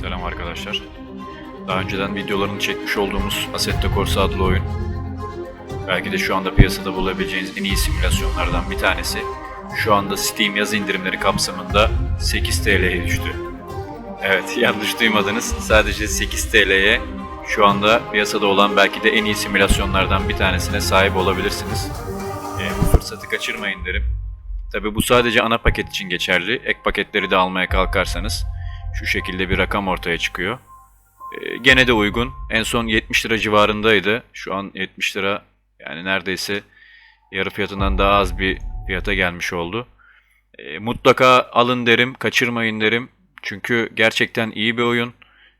Selam arkadaşlar. Daha önceden videolarını çekmiş olduğumuz Assetto Corsa adlı oyun. Belki de şu anda piyasada bulabileceğiniz en iyi simülasyonlardan bir tanesi. Şu anda Steam yaz indirimleri kapsamında 8 TL'ye düştü. Evet yanlış duymadınız. Sadece 8 TL'ye şu anda piyasada olan belki de en iyi simülasyonlardan bir tanesine sahip olabilirsiniz. Ee, bu fırsatı kaçırmayın derim. Tabi bu sadece ana paket için geçerli. Ek paketleri de almaya kalkarsanız şu şekilde bir rakam ortaya çıkıyor. Ee, gene de uygun. En son 70 lira civarındaydı. Şu an 70 lira yani neredeyse yarı fiyatından daha az bir fiyata gelmiş oldu. Ee, mutlaka alın derim, kaçırmayın derim. Çünkü gerçekten iyi bir oyun.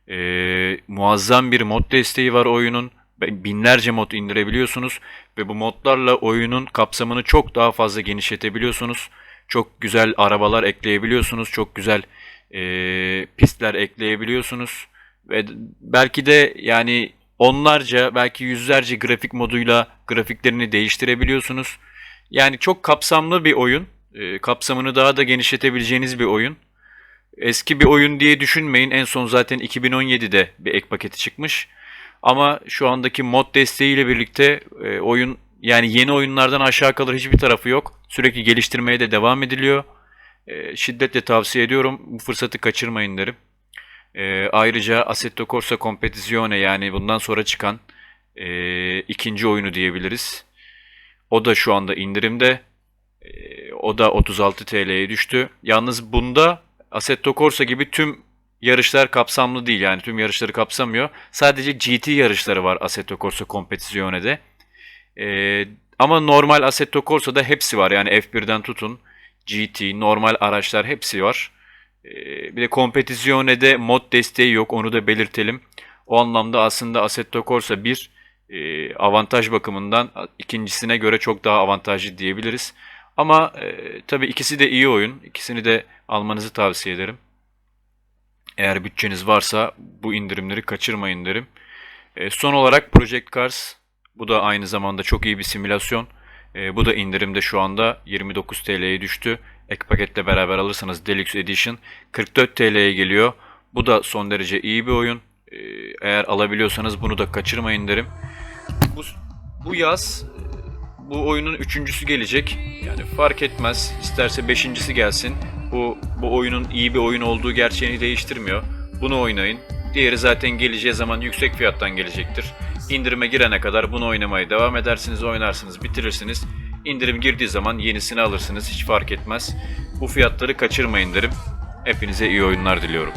Ee, muazzam bir mod desteği var oyunun. Binlerce mod indirebiliyorsunuz ve bu modlarla oyunun kapsamını çok daha fazla genişletebiliyorsunuz. Çok güzel arabalar ekleyebiliyorsunuz. Çok güzel e, pistler ekleyebiliyorsunuz. Ve belki de yani onlarca belki yüzlerce grafik moduyla grafiklerini değiştirebiliyorsunuz. Yani çok kapsamlı bir oyun. E, kapsamını daha da genişletebileceğiniz bir oyun. Eski bir oyun diye düşünmeyin. En son zaten 2017'de bir ek paketi çıkmış. Ama şu andaki mod desteğiyle birlikte e, oyun yani yeni oyunlardan aşağı kalır hiçbir tarafı yok. Sürekli geliştirmeye de devam ediliyor. E, şiddetle tavsiye ediyorum. Bu fırsatı kaçırmayın derim. E, ayrıca Assetto Corsa Competizione yani bundan sonra çıkan e, ikinci oyunu diyebiliriz. O da şu anda indirimde. E, o da 36 TL'ye düştü. Yalnız bunda Assetto Corsa gibi tüm yarışlar kapsamlı değil yani tüm yarışları kapsamıyor. Sadece GT yarışları var Assetto Corsa Competizione'de. Ee, ama normal Assetto Corsa'da hepsi var yani F1'den tutun GT, normal araçlar hepsi var. Ee, bir de Competizione'de mod desteği yok onu da belirtelim. O anlamda aslında Assetto Corsa bir e, avantaj bakımından ikincisine göre çok daha avantajlı diyebiliriz. Ama e, tabii ikisi de iyi oyun. İkisini de almanızı tavsiye ederim. Eğer bütçeniz varsa bu indirimleri kaçırmayın derim. E, son olarak Project Cars. Bu da aynı zamanda çok iyi bir simülasyon. E, bu da indirimde şu anda 29 TL'ye düştü. Ek paketle beraber alırsanız Deluxe Edition 44 TL'ye geliyor. Bu da son derece iyi bir oyun. E, eğer alabiliyorsanız bunu da kaçırmayın derim. Bu, bu yaz e, bu oyunun üçüncüsü gelecek. Yani fark etmez. İsterse beşincisi gelsin. Bu, bu oyunun iyi bir oyun olduğu gerçeğini değiştirmiyor. Bunu oynayın. Diğeri zaten geleceği zaman yüksek fiyattan gelecektir. İndirime girene kadar bunu oynamaya devam edersiniz, oynarsınız, bitirirsiniz. İndirim girdiği zaman yenisini alırsınız, hiç fark etmez. Bu fiyatları kaçırmayın derim. Hepinize iyi oyunlar diliyorum.